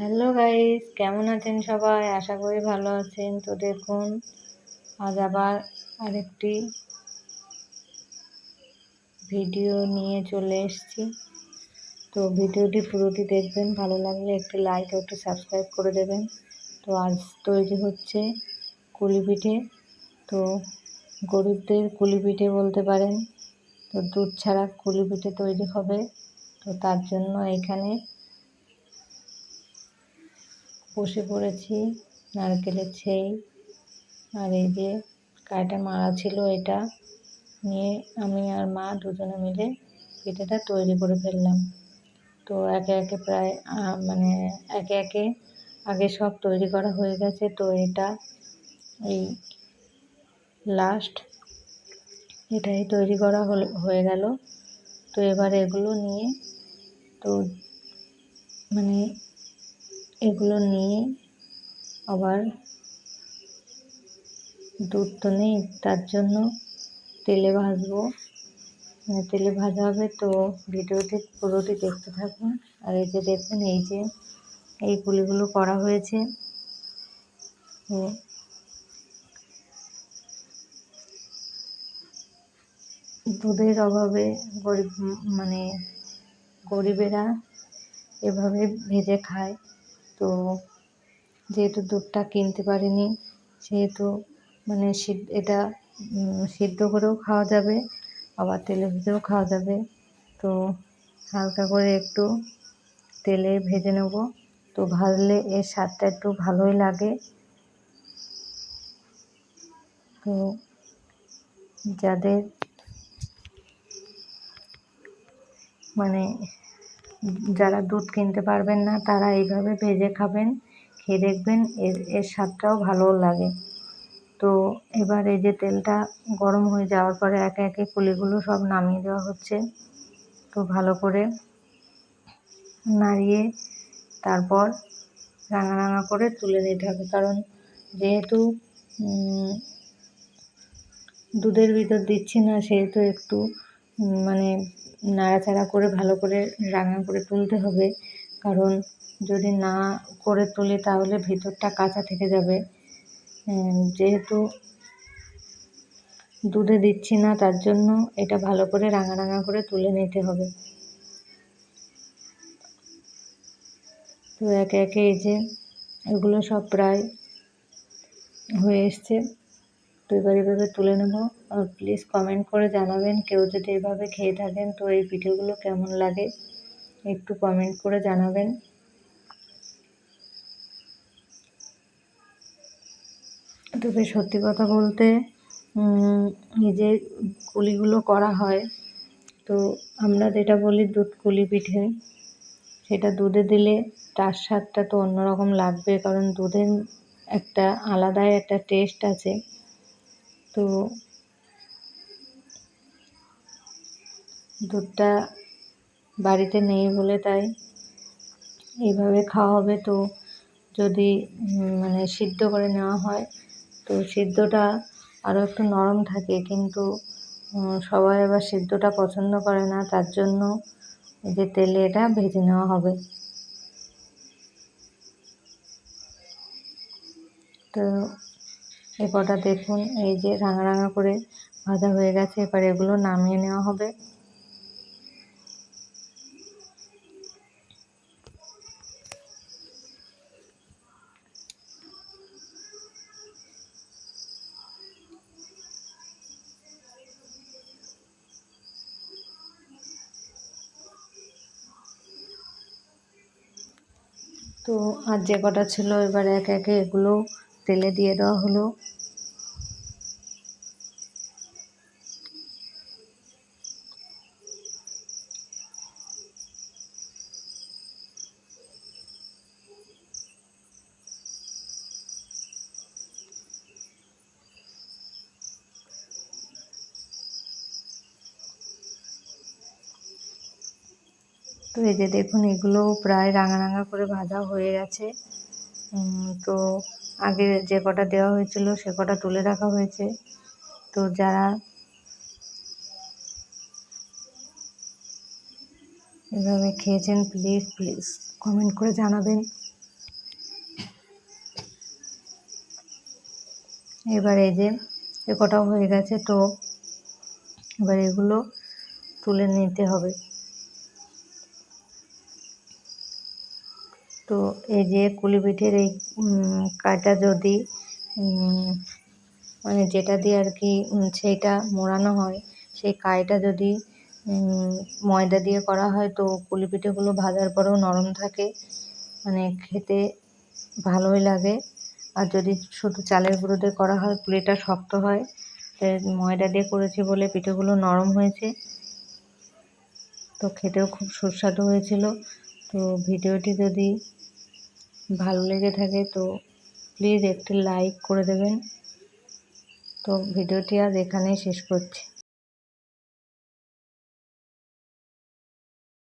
Hello guys কেমন আছেন সবাই? আশা করি ভালো আছেন। তো দেখুন, আজ আবার আরেকটি ভিডিও নিয়ে চলে এসেছি। তো ভিডিওটি পুরোটি দেখবেন। ভালো লাগলে একটি লাইক একটু সাবস্ক্রাইব করে দেবেন। তো আজ তৈরি হচ্ছে কুলি পিঠে তো গরিবদের কুলি পিঠে বলতে পারেন। তো দুধ ছাড়া কুলি পিঠে তৈরি হবে। তো তার জন্য এখানে বসে পড়েছি, নারকেলের ছেই, আর এই যে কায়টা মারা ছিল এটা নিয়ে আমি আর মা দুজনে মিলে পিঠেটা তৈরি করে ফেললাম। তো একে একে প্রায় মানে একে একে আগে সব তৈরি করা হয়ে গেছে। তো এটা এই লাস্ট এটাই তৈরি করা হয়ে গেল। তো এবার এগুলো নিয়ে তো মানে এগুলো নিয়ে আবার দুধ তো নেই, তার জন্য তেলে ভাজবো। মানে তেলে ভাজা হবে তো ভিডিওটি পুরোটি দেখতে থাকুন। আর এই যে দেখুন, এই যে এই পুলিগুলো করা হয়েছে। দুধের অভাবে গরিব মানে গরিবেরা এভাবে ভেজে খায়। তো যেহেতু দুধটা কিনতে পারিনি, সেহেতু মানে এটা সিদ্ধ করেও খাওয়া যাবে, আবার তেলে ভেজেও খাওয়া যাবে। তো হালকা করে একটু তেলে ভেজে নেব। তো ভাজলে এর স্বাদটা একটু ভালোই লাগে। তো যাদের মানে যারা দুধ কিনতে পারবেন না, তারা এইভাবে ভেজে খাবেন, খেয়ে দেখবেন এর এর স্বাদটাও ভালো লাগে। তো এবার এই যে তেলটা গরম হয়ে যাওয়ার পরে একে একে পুলিগুলো সব নামিয়ে দেওয়া হচ্ছে। তো ভালো করে নাড়িয়ে তারপর রাঙা রাঙা করে তুলে নিতে হবে। কারণ যেহেতু দুধের ভিতর দিচ্ছি না, সেহেতু একটু মানে নাড়াচাড়া করে, ভালো করে রান্না করে তুলতে হবে। কারণ যদি না করে তুলি তাহলে ভিতরটা কাঁচা থেকে যাবে। যেহেতু দুধে দিচ্ছি না, তার জন্য এটা ভালো করে রাঙা রাঙা করে তুলে নিতে হবে। তো একে একে এই যে এগুলো সব প্রায় হয়ে এসছে। তো এবার এভাবে তুলে নেব। আর প্লিজ কমেন্ট করে জানাবেন কেউ যদি এভাবে খেয়ে থাকেন তো এই পিঠেগুলো কেমন লাগে, একটু কমেন্ট করে জানাবেন। তবে সত্যি কথা বলতে যে কুলিগুলো করা হয়, তো আমরা যেটা বলি দুধ কুলি পিঠে, সেটা দুধে দিলে তার স্বাদটা তো অন্যরকম লাগবে, কারণ দুধের একটা আলাদাই একটা টেস্ট আছে। তো দুধটা বাড়িতে নেই বলে তাই এইভাবে খাওয়া হবে। তো যদি মানে সিদ্ধ করে নেওয়া হয়, তো সিদ্ধটা আরও একটু নরম থাকে কিন্তু সবাই আবার সিদ্ধটা পছন্দ করে না, তার জন্য যে তেলে এটা ভেজে নেওয়া হবে। তো এ কটা দেখুন, এই যে রাঙা রাঙা করে ভাজা হয়ে গেছে, এবার এগুলো নামিয়ে নেওয়া হবে। তো আর যে কটা ছিল, এবার এক একে এগুলো তেলে দিয়ে দেওয়া হলো। তো এই যে দেখুন, এগুলো প্রায় রাঙা রাঙা করে ভাজা হয়ে গেছে। তো আগে যে কটা দেওয়া হয়েছিল সে কটা তুলে রাখা হয়েছে। তো যারা এভাবে খেয়েছেন প্লিজ প্লিজ কমেন্ট করে জানাবেন। এবার এই যে এ কটাও হয়ে গেছে, তো এবার এগুলো তুলে নিতে হবে। তো এই যে কুলি পিঠের এই কাটা যদি মানে যেটা দিয়ে আর কি সেইটা মোড়ানো হয়, সেই কাইটা যদি ময়দা দিয়ে করা হয়, তো পুলি পিঠেগুলো ভাজার পরেও নরম থাকে মানে খেতে ভালোই লাগে। আর যদি শুধু চালের গুঁড়ো দিয়ে করা হয়, পুলিটা শক্ত হয় ময়দা দিয়ে করেছি বলে পিঠেগুলো নরম হয়েছে। তো খেতেও খুব সুস্বাদু হয়েছিল। তো ভিডিওটি যদি ভালো লেগে থাকে তো প্লিজ একটি লাইক করে দেবেন। তো ভিডিওটি আজ এখানেই শেষ করছি।